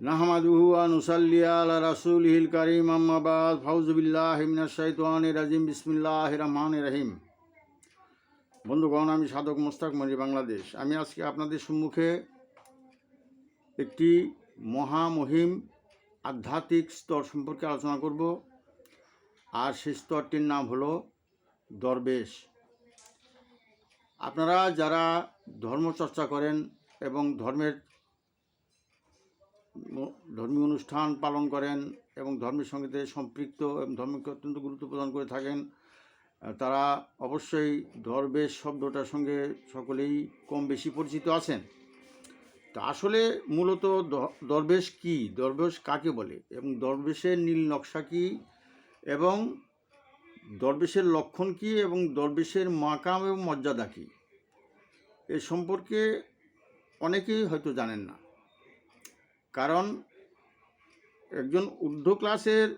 নাহমাদুহু আনুসাল্লি আলা রাসূলিহিল কারীম, আম্মা বাদ। ফাউযু বিল্লাহি মিনাশ শাইতানির রাজিম। বিসমিল্লাহির রহমানির রহিম। বন্ধুগণ, আমি সাধক মোস্তাক মরি বাংলাদেশ। আমি আজকে আপনাদের সম্মুখে একটি মহামহিম আধ্যাত্মিক স্তর সম্পর্কে আলোচনা করব। আর সেই স্তরটির নাম হলো দরবেশ। আপনারা যারা ধর্মচর্চা করেন এবং ধর্মের ধর্মীয় অনুষ্ঠান পালন করেন এবং ধর্মের সঙ্গে সম্পৃক্ত এবং ধর্মকে অত্যন্ত গুরুত্ব প্রদান করে থাকেন। তারা অবশ্যই দরবেশ শব্দটার সঙ্গে সকলেই কম বেশি পরিচিত আছেন। তা আসলে মূলত দরবেশ কি? দরবেশ কাকে বলে? এবং দরবেশের নীল নকশা কি? এবং দরবেশের লক্ষণ কি? এবং দরবেশের মাকাম এবং মর্যাদা কী? এ সম্পর্কে অনেকেই হয়তো জানেন না। কারণ একজন ঊর্ধ্ব ক্লাসের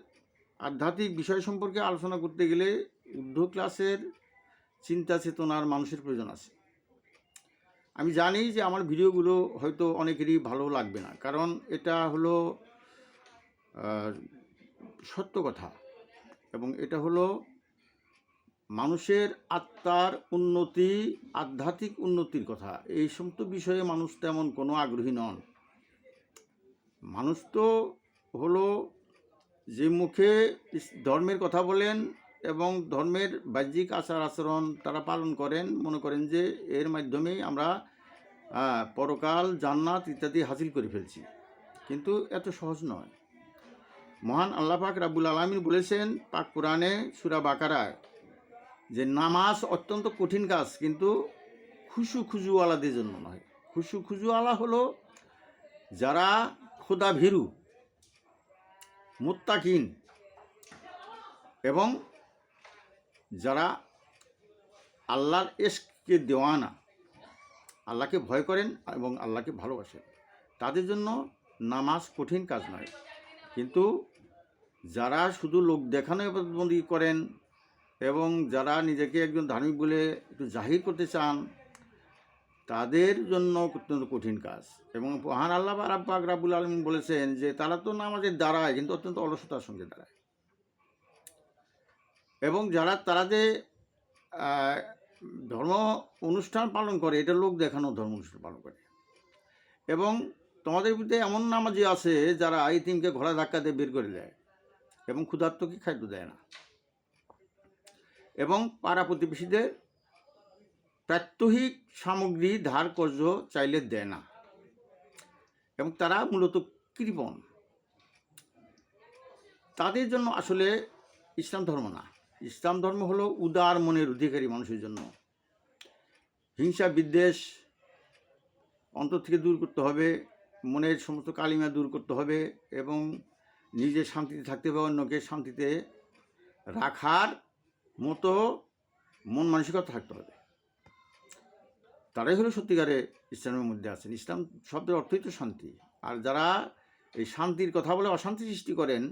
আধ্যাত্মিক বিষয় সম্পর্কে আলোচনা করতে গেলে ঊর্ধ্ব ক্লাসের চিন্তা চেতনার মানুষের প্রয়োজন আছে। আমি জানি যে আমার ভিডিওগুলো হয়তো অনেকেরই ভালো লাগবে না, কারণ এটা হলো সত্য কথা এবং এটা হলো মানুষের আত্মার উন্নতি, আধ্যাত্মিক উন্নতির কথা। এই সমস্ত বিষয়ে মানুষ তেমন কোনো আগ্রহী নন। মানুষ তো হলো যে মুখে ধর্মের কথা বলেন এবং ধর্মের বাহ্যিক আচার আচরণ তারা পালন করেন, মনে করেন যে এর মাধ্যমেই আমরা পরকাল, জান্নাত ইত্যাদি হাসিল করে ফেলছি। কিন্তু এত সহজ নয়। মহান আল্লাহ পাক রাবুল আলমিন বলেছেন, পাক কোরআনে সুরা বাকারায় যে নামাজ অত্যন্ত কঠিন কাজ, কিন্তু খুশু খুজুওয়ালাদের জন্য নয়। খুশু খুজুওয়ালা হলো যারা খোদা ভীরু, মুত্তাকিন এবং যারা আল্লাহর এসকে দেওয়ানা, আল্লাহকে ভয় করেন এবং আল্লাহকে ভালোবাসেন, তাদের জন্য নামাজ কঠিন কাজ নয়। কিন্তু যারা শুধু লোক দেখানো বন্দি করেন এবং যারা নিজেকে একজন ধার্মিক বলে একটু জাহির করতে চান তাদের জন্য অত্যন্ত কঠিন কাজ। এবং মহান আল্লাহ আব্বাক রাবুল আলমিন বলেছেন যে, তারা তো নামাজের দাঁড়ায় কিন্তু অত্যন্ত অলসতার সঙ্গে দাঁড়ায়। এবং যারা তারা যে ধর্ম অনুষ্ঠান পালন করে, এটা লোক দেখানো ধর্ম অনুষ্ঠান পালন করে। এবং তোমাদের ভিতরে এমন নামাজি আছে, যারা এই তিনকে ঘোড়া ধাক্কা দিয়ে বের করে দেয় এবং ক্ষুধার্তকে খাদ্য দেয় না। এবং পাড়া প্রতিবেশীদের প্রাত্যহিক সামগ্রী ধার কর্য চাইলে দেয় না। এবং তারা মূলত কৃপণ। তাদের জন্য আসলে ইসলাম ধর্ম না। ইসলাম ধর্ম হলো উদার মনের অধিকারী মানুষের জন্য। হিংসা, বিদ্বেষ অন্তর থেকে দূর করতে হবে, মনের সমস্ত কালিমা দূর করতে হবে এবং নিজে শান্তিতে থাকতে হবে অন্যকে শান্তিতে রাখার মতো মন মানসিকতা থাকতে হবে। তারাই হলো সত্যিকারে ইসলামের মধ্যে আছেন। ইসলাম শব্দের অর্থই তো শান্তি। আর যারা এই শান্তির কথা বলে অশান্তি সৃষ্টি করেন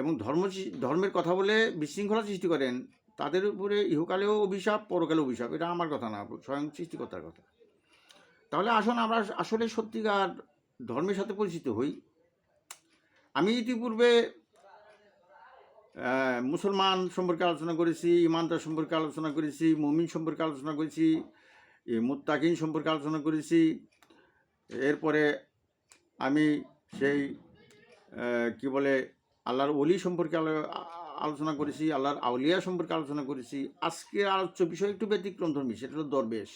এবং ধর্ম ধর্মের কথা বলে বিশৃঙ্খলা সৃষ্টি করেন, তাদের উপরে ইহকালেও অভিশাপ, পরকালেও অভিশাপ, এটা আমার কথা না, স্বয়ং সৃষ্টিকর্তার কথা। তাহলে আসুন আমরা আসলে সত্যিকার ধর্মের সাথে পরিচিত হই। আমি ইতিপূর্বে মুসলমান সম্পর্কে আলোচনা করেছি, ইমানদার সম্পর্কে আলোচনা করেছি, মমিন সম্পর্কে আলোচনা করেছি মুত্তাকিন সম্পর্কে আলোচনা করেছি। এরপরে আমি সেই কি বলে, আল্লাহর অলি সম্পর্কে আলো- আলোচনা করেছি, আল্লাহর আউলিয়া সম্পর্কে আলোচনা করেছি। আজকের আলোচ্য বিষয় একটু ব্যতিক্রম ধর্মী, সেটা হলো দরবেশ।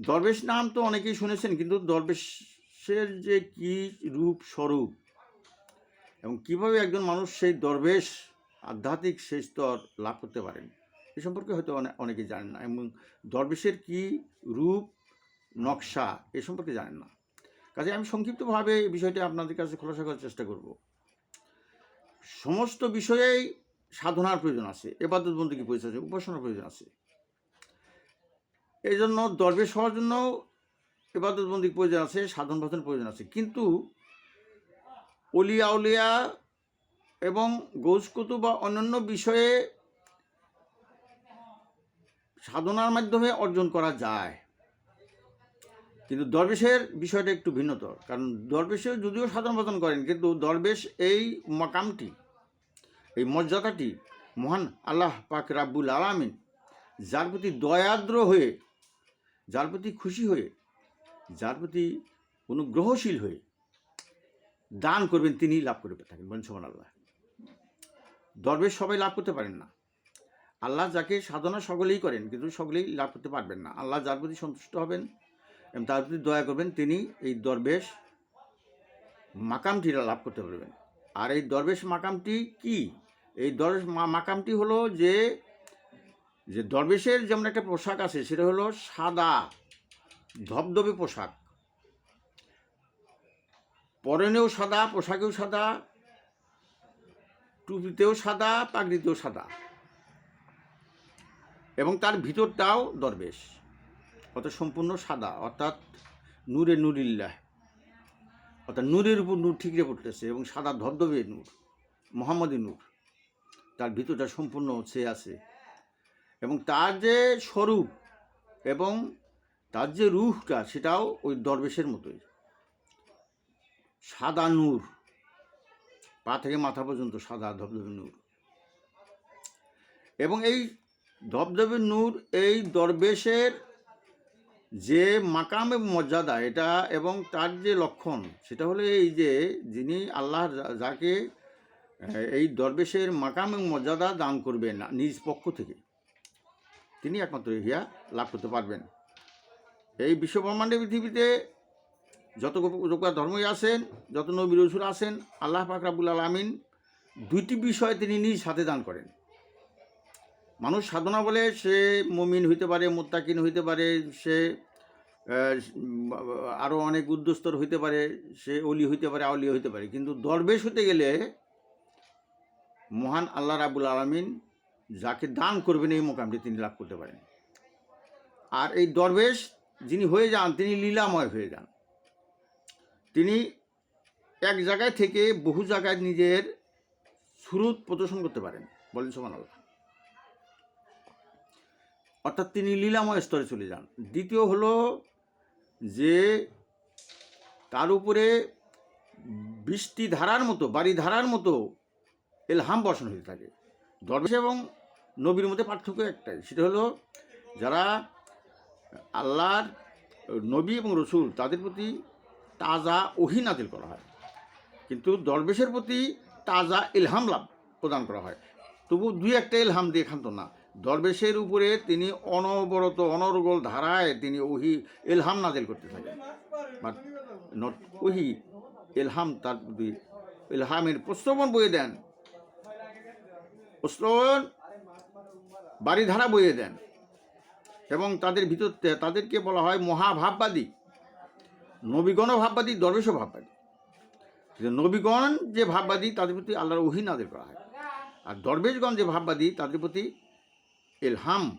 দরবেশ নাম তো অনেকেই শুনেছেন, কিন্তু দরবেশের যে কি রূপ স্বরূপ এবং কীভাবে একজন মানুষ সেই দরবেশ আধ্যাত্মিক সেই স্তর লাভ করতে পারেন? এ সম্পর্কে হয়তো অনে- অনেকেই জানেন না এবং দরবেশের কি রূপ, নকশা এ সম্পর্কে জানেন না। কাজে আমি সংক্ষিপ্তভাবে এই বিষয়টি আপনাদের কাছে খোলাসা করার চেষ্টা করব। সমস্ত বিষয়েই সাধনার প্রয়োজন আছে এবাদত বন্দী প্রয়োজন আছে, উপাসনার প্রয়োজন আছে। এই জন্য দরবেশ হওয়ার জন্য এবাদত বন্দী প্রয়োজন আছে, সাধন ভজনের প্রয়োজন আছে। কিন্তু অলিয়া, উলিয়া এবং গৌসকুতু বা অন্যান্য বিষয়ে সাধনার মাধ্যমে অর্জন করা যায়। কিন্তু দরবেশের বিষয়টা একটু ভিন্নতর। কারণ দরবেশে যদিও সাধন ভজন করেন, কিন্তু দরবেশ এই মকামটি, এই মর্যাদাটি মহান আল্লাহ পাক রাব্বুল আলামিন যার প্রতি দয়াদ্র হয়ে, যার প্রতি খুশি হয়ে, যার প্রতি অনুগ্রহশীল হয়ে দান করবেন, তিনিই লাভ করে থাকেন। বলেন সোমান আল্লাহ দরবেশ সবাই লাভ করতে পারেন না। আল্লাহ যাকে সাধনা সকলেই করেন, কিন্তু সকলেই লাভ করতে পারবেন না। আল্লাহ যার প্রতি সন্তুষ্ট হবেন এবং তার প্রতি দয়া করবেন, তিনি এই দরবেশ মাকামটিরা লাভ করতে পারবেন। আর এই দরবেশ মাকামটি কি? এই দরবেশ মাকামটি হলো যে যে দরবেশের যেমন একটা পোশাক আছে, সেটা হলো সাদা, ধবধবে পোশাক। পরনেও সাদা, পোশাকেও সাদা, টুপিতেও সাদা, পাগড়িতেও সাদা। এবং তার ভিতরটাও দরবেশ, অর্থাৎ সম্পূর্ণ সাদা, অর্থাৎ নূরে নুরিল্লাহ, অর্থাৎ নূরের উপর নূর ঠিকরে পড়তেছে এবং সাদা ধবধবে নূর, মোহাম্মদী নূর, তার ভিতরটা সম্পূর্ণ সে আছে। এবং তার যে স্বরূপ এবং তার যে রুহটা সেটাও ওই দরবেশের মতোই। সাদা নূর, পা থেকে মাথা পর্যন্ত সাদা ধবধবে নূর। এবং এই ধবধবে নূর এই দরবেশের যে মাকাম এবং মর্যাদা, এটা এবং তার যে লক্ষণ, সেটা হলো এই যে যিনি আল্লাহ যাকে এই দরবেশের মাকাম এবং মর্যাদা দান করবেন নিজ পক্ষ থেকে। তিনি একমাত্র ইহা লাভ করতে পারবেন। এই বিশ্বব্রহ্মাণ্ডের পৃথিবীতে যত যত ধর্মই আছেন, যত নবী আছেন, আল্লাহ পাক রাবুল আলমিন দুইটি বিষয় তিনি নিজ হাতে দান করেন। মানুষ সাধনা বলে সে মমিন হইতে পারে, মোত্তাকিন হইতে পারে, সে আরও অনেক উদ্যস্তর হইতে পারে, সে অলি হইতে পারে আউলি হইতে পারে। কিন্তু দরবেশ হতে গেলে মহান আল্লাহ রাবুল আলমিন যাকে দান করবেন এই মোকামটি তিনি লাভ করতে পারেন। আর এই দরবেশ যিনি হয়ে যান, তিনি লীলাময় হয়ে যান। তিনি এক জায়গায় থেকে বহু জায়গায় নিজের সুরুত প্রদর্শন করতে পারেন। বলেন সমান আল্লাহ অর্থাৎ তিনি লীলাময় স্তরে চলে যান। দ্বিতীয় হলো যে তার উপরে বৃষ্টি ধারার মতো, বাড়ি ধারার মতো এলহাম বর্ষণ হতে থাকে। দরবেশ এবং নবীর মধ্যে পার্থক্য একটাই, সেটা হলো যারা আল্লাহর নবী এবং রসুল, তাদের প্রতি তাজা ওহি নাজিল করা হয়। কিন্তু দরবেশের প্রতি তাজা ইলহাম লাভ প্রদান করা হয়। তবু দুই একটা ইলহাম দিয়ে খান্ত না। দরবেশের উপরে তিনি অনবরত অনর্গল ধারায় তিনি ওহি এলহাম নাজিল করতে থাকেন। বাট নট ওহি ইলহাম তার প্রতি এলহামের প্রশ্রবণ বয়ে দেন। প্রশ্রবণ বাড়িধারা বইয়ে দেন। এবং তাদের ভিতর তাদেরকে বলা হয় মহাভাববাদী নবীগণও ভাববাদী, দরবেশও ভাববাদী। নবীগণ যে ভাববাদী, তাদের প্রতি আল্লাহর ওহি নাদের করা হয়। আর দরবেশগণ যে ভাববাদী, তাদের প্রতি এলহাম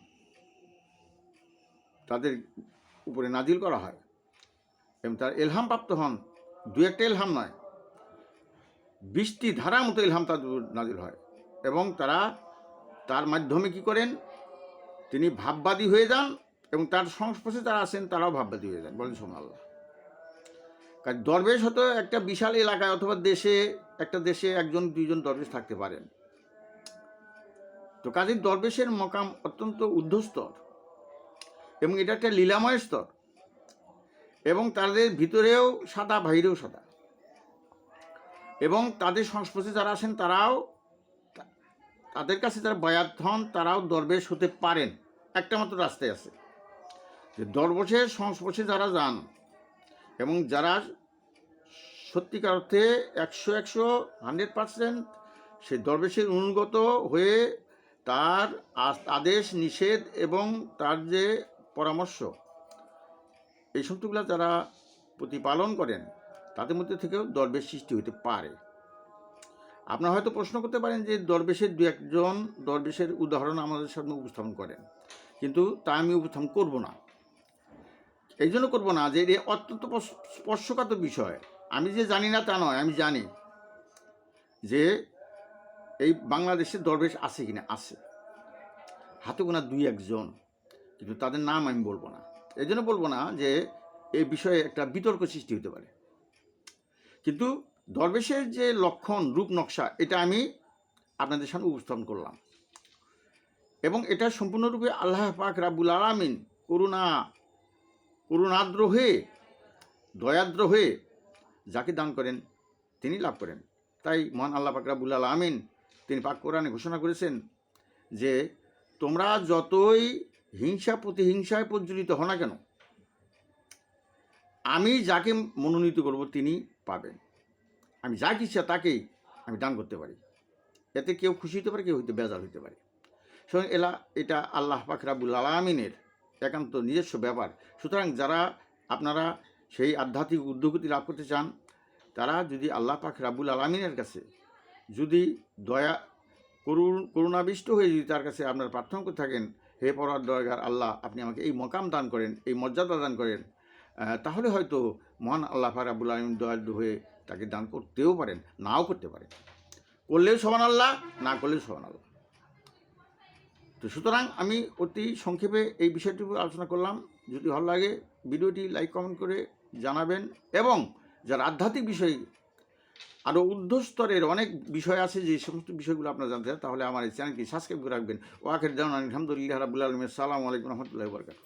তাদের উপরে নাজিল করা হয় এবং তার এলহাম প্রাপ্ত হন। দু একটা এলহাম নয়। বৃষ্টি ধারার মতো এলহাম উপর নাজিল হয় এবং তারা তার মাধ্যমে কি করেন? তিনি ভাববাদী হয়ে যান এবং তার সংস্পর্শে যারা আসেন তারাও ভাববাদী হয়ে যান। বলেন সোমান কারণ দরবেশ হয়তো একটা বিশাল এলাকায় অথবা দেশে, একটা দেশে একজন, দুইজন দরবেশ থাকতে পারেন। তো কাজেই দরবেশের মকাম অত্যন্ত ঊর্ধ্বস্তর এবং এটা একটা লীলাময় স্তর এবং তাদের ভিতরেও সাদা বাইরেও সাদা। এবং তাদের সংস্পর্শে যারা আসেন, তারাও তাদের কাছে যারা বায়াত হন, তারাও দরবেশ হতে পারেন। একটা মাত্র রাস্তায় আছে। যে দরবেশের সংস্পর্শে যারা যান এবং যারা সত্যিকার অর্থে একশো একশো হান্ড্রেড পার্সেন্ট সে দরবেশের অনুগত হয়ে তার আদেশ, নিষেধ এবং তার যে পরামর্শ, এই সমস্তগুলো যারা প্রতিপালন করেন, তাদের মধ্যে থেকেও দরবেশ সৃষ্টি হতে পারে। আপনারা হয়তো প্রশ্ন করতে পারেন যে দরবেশের দু একজন দরবেশের উদাহরণ আমাদের সামনে উপস্থাপন করেন। কিন্তু তা আমি উপস্থাপন করব না। এই জন্য করব না যে এ অত্যন্ত স্পর্শ- স্পর্শকাতর বিষয়। আমি যে জানি না তা নয়, আমি জানি যে এই বাংলাদেশে দরবেশ আছে কি না আছে। হাতে গোনা দুই একজন, কিন্তু তাদের নাম আমি বলব না। এই জন্য বলব না যে এই বিষয়ে একটা বিতর্ক সৃষ্টি হতে পারে। কিন্তু দরবেশের যে লক্ষণ, রূপ, নকশা, এটা আমি আপনাদের সামনে উপস্থাপন করলাম। এবং এটা সম্পূর্ণরূপে আল্লাহ পাক রাব্বুল আলামিন করুণা, করুণাদ্র হয়ে, দয়াদ্র হয়ে যাকে দান করেন, তিনি লাভ করেন। তাই মহান আল্লাহ পাক রাব্বুল আলামিন তিনি পাক কোরআনে ঘোষণা করেছেন যে, তোমরা যতই হিংসা প্রতিহিংসায় প্রজ্বলিত হও না কেন, আমি যাকে মনোনীত করব তিনি পাবেন। আমি যা ইচ্ছা তাকেই আমি দান করতে পারি। এতে কেউ খুশি হতে পারে, কেউ হইতে বেজার হইতে পারে। সুতরাং এলা, এটা আল্লাহ পাক রাবুল আলমিনের একান্ত নিজস্ব ব্যাপার। সুতরাং যারা আপনারা সেই আধ্যাত্মিক উদ্যোগতি লাভ করতে চান, তারা যদি আল্লাহ পাক রাবুল আলমিনের কাছে যদি দয়া করুণ, করুণাবিষ্ট হয়ে যদি তার কাছে আপনার প্রার্থনা করে থাকেন, হে পরার দরগার আল্লাহ, আপনি আমাকে এই মকাম দান করেন, এই মর্যাদা দান করেন তাহলে হয়তো মহান আল্লাহ ফারাবুল আলমিন দয়ালু হয়ে তাকে দান করতেও পারেন, নাও করতে পারেন। করলেও সমান আল্লাহ, না করলেও সমান আল্লাহ। তো সুতরাং আমি অতি সংক্ষেপে এই বিষয়টির উপর আলোচনা করলাম। যদি ভালো লাগে, ভিডিওটি লাইক, কমেন্ট করে জানাবেন এবং যারা আধ্যাত্মিক বিষয় আরও ঊর্ধ্বস্তরের অনেক বিষয় আছে যে সমস্ত বিষয়গুলো আপনারা জানতে চান, তাহলে আমার এই চ্যানেলটি সাবস্ক্রাইব করে রাখবেন। ওয়াকের জানান আলহামদুলিল্লাহ রাবুল আলমের সালাম আলাইকুম রহমতুল্লাহ বরকাত